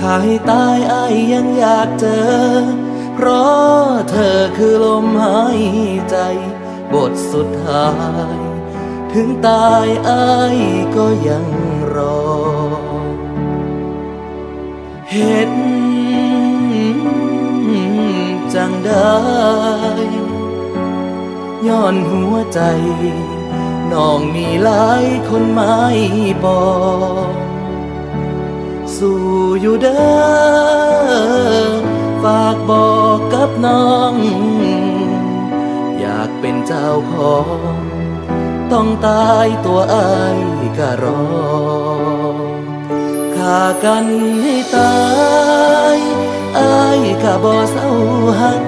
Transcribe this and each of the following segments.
ขายตายอายยังอยากเจอ เพราะเธอคือลมหายใจ บทสุดท้าย ถึงตายอายก็ยังรอ เห็นจังได้ย้อนหัวใจ น้องมีหลายคนไม่ปอง สู้อยู่เด้อฝากบอกกับน้อง อยากเป็นเจ้าของ ต้องตายตัวอายก็รอฆ่ากันให้ตายอายก็บ่เศร้าหัก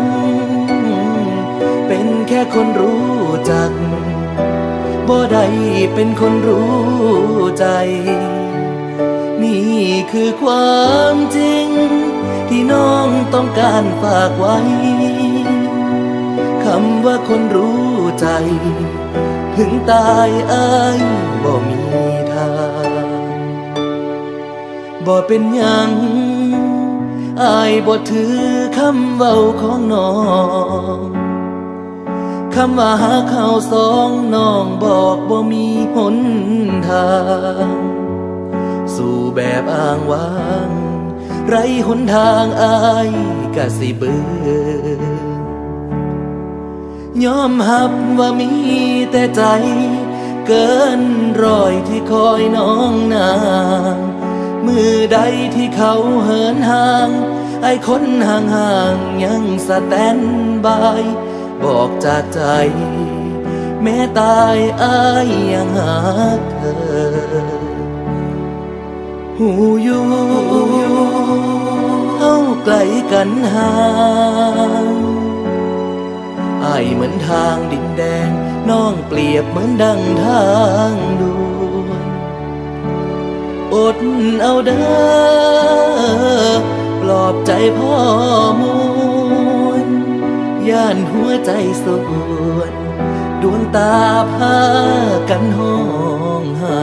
เป็นแค่คนรู้จักบ่ได้เป็นคนรู้ใจ นี่คือความจริง ที่น้องต้องการฝากไว้ คำว่าคนรู้ใจ ถึงตายอายบ่มีทางบ่เป็นยังอายบ่ถือคำเว้าของน้องคำว่าหาเขาวสองน้องบอกบ่มีหนทาง บอ้างว้าง ไรหนทางอายกะสิเบือยอมหับว่ามีแต่ใจ เกินรอยที่คอยน้องนาง มือใดที่เขาเหินห่าง ไอ้คนห่างห่างๆยังสแตนบาย บอกจากใจ แม้ตายอายยังหาเธอ หูอยู่เฮาไกลกันห่างอายเหมือนทางดินแดง น้องเปรียบเหมือนดังทางด่วนอดเอาเด้อปลอบใจพ่อมวลย่านหัวใจสวนดวงตาพากันห้องไห้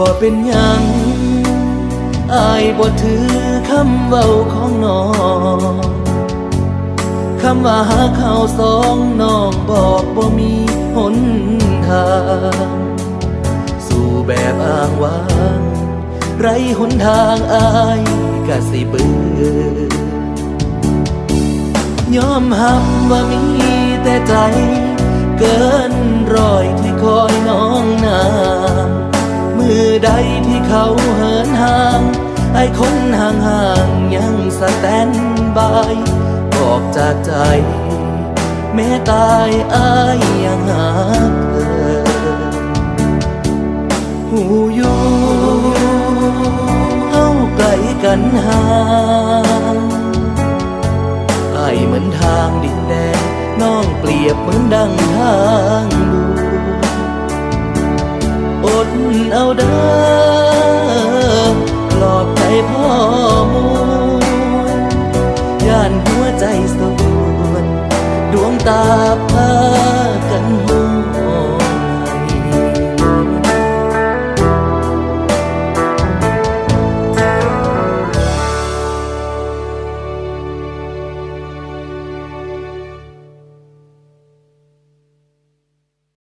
บ่เป็นหยังอายบ่ถือคำเว้าของน้องคำว่าหาเขาวสองน้องบอกบ่มีหนทาง สู่แบบอ้างว้าง ไรหนทางอายกะสิเบื่อยอมหับว่ามีแต่ใจ เกินร้อยที่คอยน้องนา ใดที่เขาเหินห่าง ไอ้คนห่างห่างๆยังสแตนบายบอกจากใจ แม้ตายอายยังหาเธอหูอยู่เฮาไกลกันห่างไอายเหมือนทางดินแดงน้องเปรียบเหมือนดังทาง เอาเด้อปลอบใจพ่อมูย่านหัวใจสวนดวงตาพา